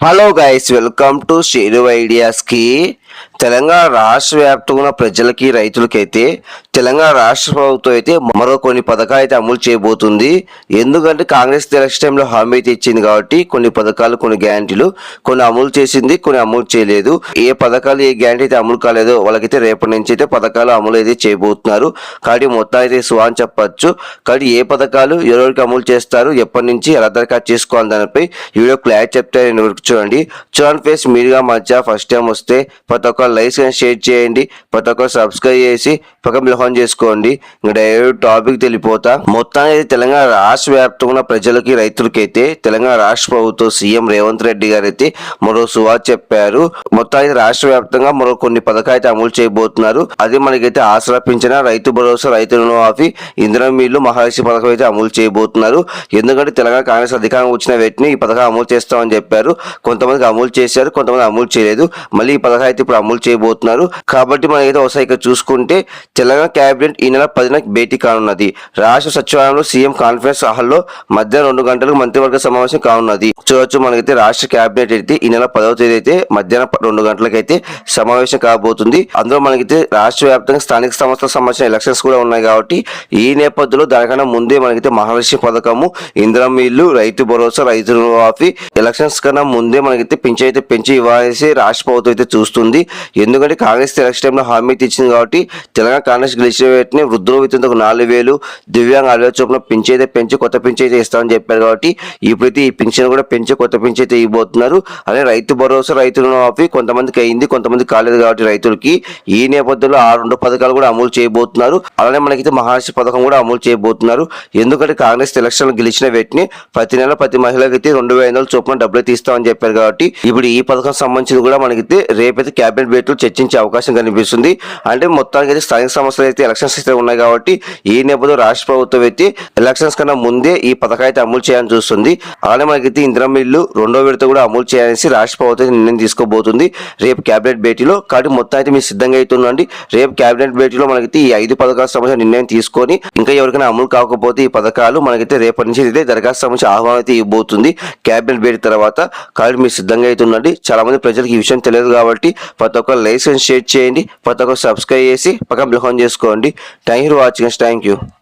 Hello guys welcome to Sheru ఐడియాస్కి Telangana రాష్ట్ర వ్యాప్తంగా ఉన్న ప్రజలకి రైతులకైతే తెలంగాణ రాష్ట్ర ప్రభుత్వం అయితే మరో కొన్ని పథకాలు అయితే అమలు చేయబోతుంది. ఎందుకంటే కాంగ్రెస్ ఎలక్షన్ టైంలో హామీ అయితే ఇచ్చింది కాబట్టి కొన్ని పథకాలు కొన్ని గ్యారంటీలు కొన్ని అమలు చేసింది కొన్ని అమలు చేయలేదు. ఏ పథకాలు ఏ గ్యారంటీ అయితే అమలు కాలేదో వాళ్ళకైతే రేపటి నుంచి అయితే పథకాలు అమలు అయితే చేయబోతున్నారు. కాబట్టి మొత్తం అయితే సువా అని చెప్పచ్చు. కాబట్టి ఏ పథకాలు ఎవరికి అమలు చేస్తారు ఎప్పటి నుంచి ఎలా దరఖాస్తు చేసుకోవాలి దానిపై ఈ వీడియో క్లారిటీ చెప్తే నేను చూడండి. చూడండి ఫేస్ మీడియా మధ్య ఫస్ట్ టైం వస్తే ప్రతి ఒక్క లైక్ షేర్ చేయండి ప్రతి ఒక్క సబ్స్క్రైబ్ చేసి పక్క ఆన్ చేసుకోండి. ఇంకా డైరెక్ట్ టాపిక్ తెలిపోతా. మొత్తానికి అయితే తెలంగాణ రాష్ట్ర వ్యాప్తంగా ప్రజలకి రైతులకి అయితే తెలంగాణ రాష్ట్ర ప్రభుత్వం సీఎం రేవంత్ రెడ్డి గారు అయితే మరో సువార్ చెప్పారు. మొత్తానికి రాష్ట్ర వ్యాప్తంగా మరో కొన్ని పథకాలు అయితే అమలు చేయబోతున్నారు. అది మనకైతే ఆసరా పింఛన రైతు భరోసా రైతు రుణమాఫీ ఇంధనం మిల్లు మహాలక్ష్మి పథకం అయితే అమలు చేయబోతున్నారు. ఎందుకంటే తెలంగాణ కాంగ్రెస్ అధికారం వచ్చిన వెంటనే ఈ పథకం అమలు చేస్తామని చెప్పారు. కొంతమందికి అమలు చేశారు కొంతమంది అమలు చేయలేదు. మళ్ళీ ఈ పథకం అయితే ఇప్పుడు అమలు చేయబోతున్నారు. కాబట్టి మనకైతే ఒకసారి ఇక్కడ చూసుకుంటే తెలంగాణ కేబినెట్ ఈ నెల పదిన భేటీ కానున్నది. రాష్ట్ర సచివాలయంలో సీఎం కాన్ఫరెన్స్ హాల్లో మధ్యాహ్నం రెండు గంటలకు మంత్రివర్గ సమావేశం కానున్నది. చూడొచ్చు మనకైతే రాష్ట్ర కేబినెట్ అయితే ఈ నెల పదవ తేదీ అయితే మధ్యాహ్నం రెండు గంటలకైతే సమావేశం కాబోతుంది. అందులో మనకైతే రాష్ట్ర వ్యాప్తంగా స్థానిక సంస్థలకు సంబంధించిన ఎలక్షన్స్ కూడా ఉన్నాయి కాబట్టి ఈ నేపథ్యంలో దానికన్నా ముందే మనకైతే మహాలక్ష్మి పథకము ఇంద్రం ఇల్లు రైతు భరోసా రైతు రుణమాఫీ ఎలక్షన్స్ కన్నా ముందే మనకైతే పెంచి అయితే పెంచి ఇవ్వాల్సి రాష్ట్ర ప్రభుత్వం అయితే చూస్తుంది. ఎందుకంటే కాంగ్రెస్ ఎలక్షన్ టైంలో హామీ ఇచ్చింది కాబట్టి తెలంగాణ కాంగ్రెస్ గెలిచిన వెంటనే వృద్ధుల నాలుగు వేలు దివ్యాంగ అరవై చొప్పున పెంచి అయితే పెంచి కొత్త పెంచి అయితే ఇస్తామని చెప్పారు కాబట్టి ఇప్పుడైతే ఈ పింఛన్ కూడా పెంచి కొత్త పెంచి అయితే ఇవ్వబోతున్నారు. అదే రైతు భరోసా రైతు రుణమాఫీ కొంతమందికి అయింది కొంతమంది కాలేదు కాబట్టి రైతులకి ఈ నేపథ్యంలో ఆ రెండు పథకాలు కూడా అమలు చేయబోతున్నారు. అలానే మనకైతే మహారాష్ట్ర పథకం కూడా అమలు చేయబోతున్నారు. ఎందుకంటే కాంగ్రెస్ ఎలక్షన్ గెలిచిన వ్యక్తిని ప్రతి నెల ప్రతి మహిళకి అయితే రెండు వేల ఐదు చొప్పున డబ్బులు తీస్తామని చెప్పారు కాబట్టి ఇప్పుడు ఈ పథకం సంబంధించి కూడా మనకైతే రేపైతే కేబినెట్ బేట్లు చర్చించే అవకాశం కనిపిస్తుంది. అంటే మొత్తానికి అయితే స్థానిక సంస్థలు అయితే ఎలక్షన్స్ అయితే ఉన్నాయి కాబట్టి ఈ నేపథ్యంలో రాష్ట్ర ప్రభుత్వం అయితే ఎలక్షన్స్ కన్నా ముందే ఈ పథకం అయితే అమలు చేయాలని చూస్తుంది. అలానే మనకైతే ఇందిరా మిల్లు రెండో విడత కూడా అమలు చేయాలని రాష్ట్ర ప్రభుత్వం నిర్ణయం తీసుకోబోతుంది. రేపు కేబినెట్ భేటీలో కాబట్టి మొత్తం అయితే మీరు సిద్ధంగా అవుతుందండి రేపు కేబినెట్ భేటీలో మనకైతే ఈ ఐదు పథకాల సంబంధించిన నిర్ణయం తీసుకొని ఇంకా ఎవరికైనా అమలు కాకపోతే ఈ పథకాలు మనకైతే రేపటి నుంచి ఇదే దరఖాస్తు సంబంధించి ఆహ్వానం అయితే ఇవ్వబోతుంది. కేబినెట్ భేటీ తర్వాత కాబట్టి మీరు సిద్ధంగా అవుతుందండి చాలా మంది ప్రజలకు ఈ విషయం తెలియదు కాబట్టి ప్రతి ఒక్క లైసెన్స్ షేర్ చేయండి ప్రతి ఒక్క సబ్స్క్రైబ్ చేసి పక్కన బిల్హోన్ చేసుకోండి thank you for watching thank you